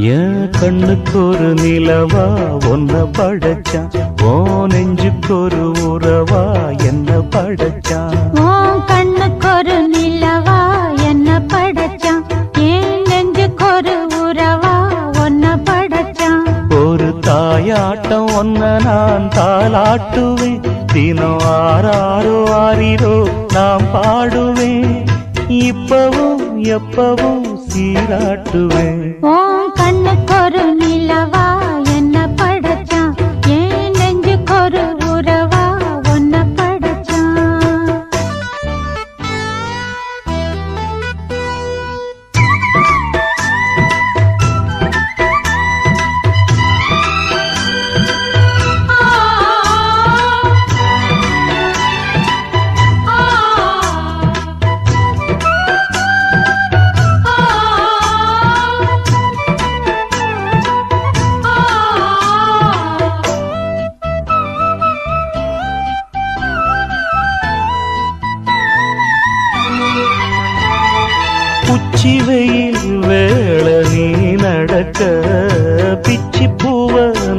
என் கண்ணுக்கு ஒரு நிலவா ஒன்ன படைச்சான். ஓ நெஞ்சுக்கு ஒரு உறவா என்ன படைச்சான்? உன் கண்ணுக்கு ஒரு நிலவா என்ன படைச்சான்? என் நெஞ்சுக்கு ஒரு உறவா ஒன்ன படைச்சான்? ஒரு தாயாட்டம் ஒன்ன நான் தாளாட்டுவேன். தினம் ஆறாரோ ஆறிரோ நாம் பாடுவேன். இப்பவும் எப்பவும் சீராட்டுவேன் உன் கண்ணுக்கு ஒரு உச்சி வெயில் வேள நீ நடக்க பிச்சி பூவ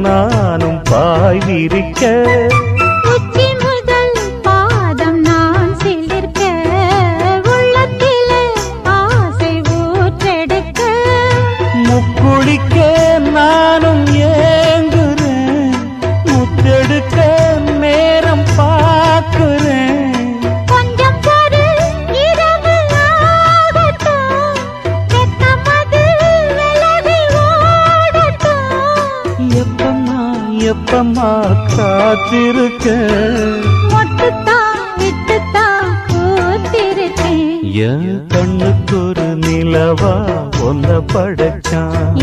நானும் பாய்விருக்க எப்பம்மா காத்திருக்க என் கண்ணுக்கு ஒரு நிலவா ஒன்ன படைச்சான்.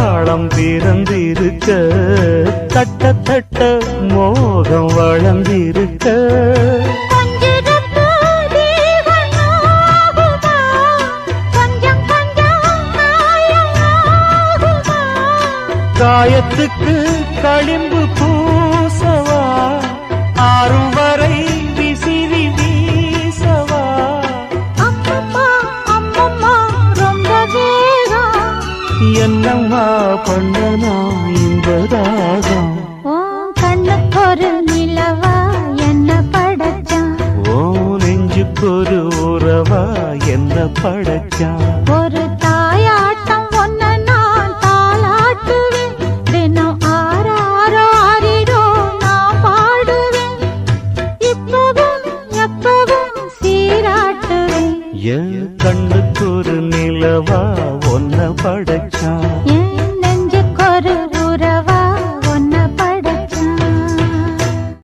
தாளம் பிறந்திருக்க தட்ட தட்ட மோகம் வளர்ந்திருக்க. காயத்துக்கு களிம்பு பூசவா? ஆறும் வரை பண்ணனா இந்த தாகம் உன் கண்ணுக்கு ஒரு நிலவா என்ன படைச்சான்? ஓ நெஞ்சுக்கொரு உறவா என்ன படைச்சான்? ஒரு தாயாட்டம் ஒன்ன நான் தாளாட்டுவேன். தினம் ஆறாரோ ஆறிரோ நான் பாடுவேன். இப்பவும் எப்பவும் சீராட்டுவேன். என் கண்ணுக்கு ஒரு நிலவா ஒன்ன படைச்சான்?